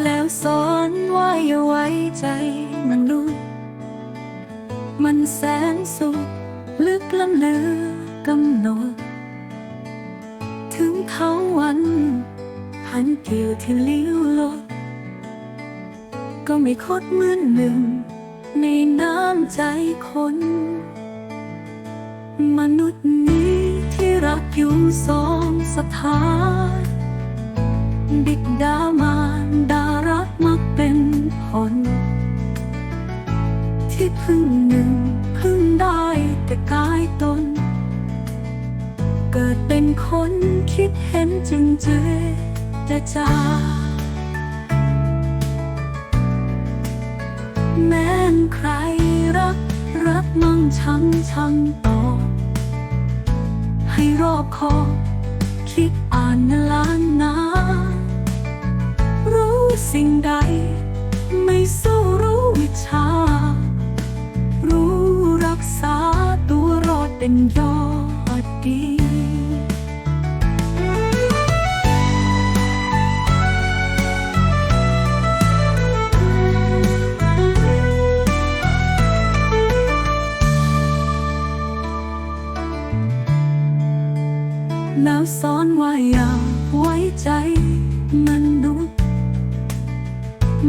แล้วสอนว่าอย่าไว้ใจมนุษย์มันแสนสุขลึกล้ำเลือกำหนด ถึงเขาวันหันเกี่ยวที่เลี้ยวลด ก็ไม่คดเหมือนหนึ่ง ในน้ำใจคน มนุษย์นี้ที่รักอยู่สองสถานบิดามา ที่พึ่งหนึ่งพึ่งได้แต่กายตน เกิดเป็นคนคิดเห็นจึงเจจะจาแม้นใครรัก รักมั่งชังชังต่อ ให้รอบคอคิดอ่านนล้านนารู้สิ่งใด เป็นยอดดีแล้วสอนว่าอย่าไว้ใจ มันุษย์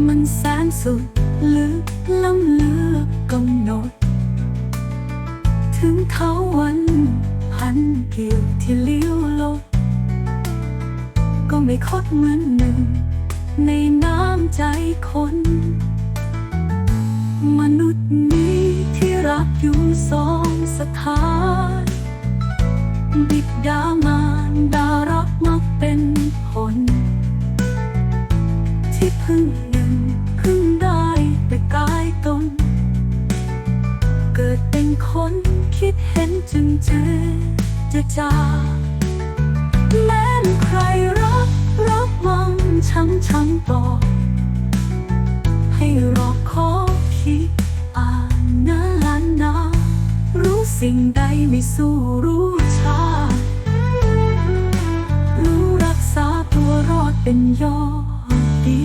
มันแสนสุด เกี่ยวที่เลี้ยวลดก็ไม่คดเหมือนหนึ่ง ในน้ำใจคน มนุษย์นี้ที่รักอยู่สองสถานบิดดามารดารักมักเป็นผล ที่พึ่งหนึ่งพึ่งได้แต่กายตน เกิดเป็นคนคิดเห็นจึงเจอ จะจาแม้นใครรักรักมังช้ำช้ำต่อ ให้รอขอคิดอ่านนลานนารู้สิ่งใดไม่สู้รู้ชา รู้รักษาตัวรอดเป็นยอดดี